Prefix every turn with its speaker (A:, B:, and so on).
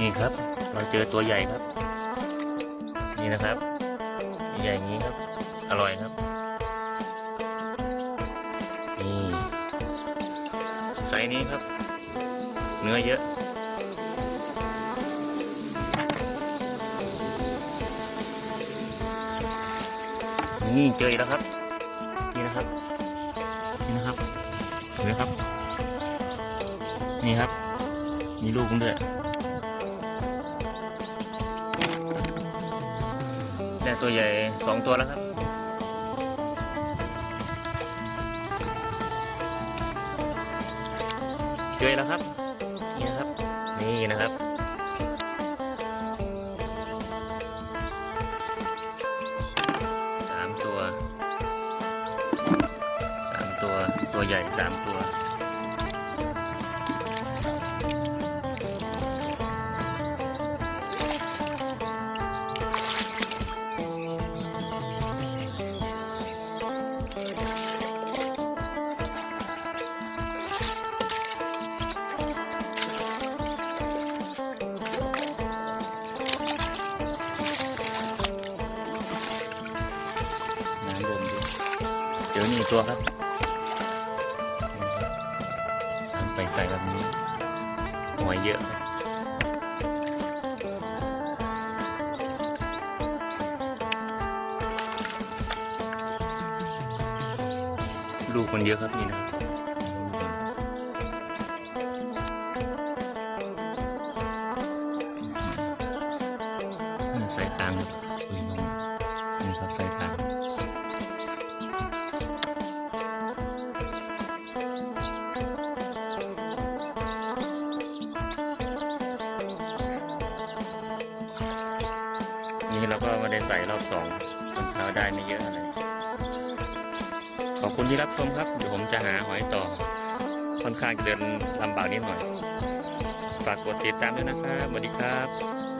A: นี่ครับ เราเจอตัวใหญ่ครับ นี่นะครับ ใหญ่อย่างนี้ครับ อร่อยครับ นี่ไซส์นี้ครับ เนื้อเยอะนี่เจออีกแล้วครับ นี่นะครับ นี่นะครับเห็นไหมครับ นี่ครับ มีลูกมันด้วย ได้ตัวใหญ่สองตัวแล้วครับเจอแล้วครับ นี่นะครับ นี่นะครับ สามตัว สามตัว ตัวใหญ่สามตัว เดี๋ยวนี่ตัวครับไปใส่แบบนี้หอยเยอะลูกมันเยอะครับนี่นะใส่ตาบุยน้องนี่ครับใส่ตาม นี่เราก็มาได้ใส่รอบสองตอนเช้าได้ไม่เยอะอะไรขอบคุณที่รับชมครับ เดี๋ยวผมจะหาหอยต่อ ค่อนข้างเดินลำบากนิดหน่อย ฝากกดติดตามด้วยนะครับสวัสดีครับ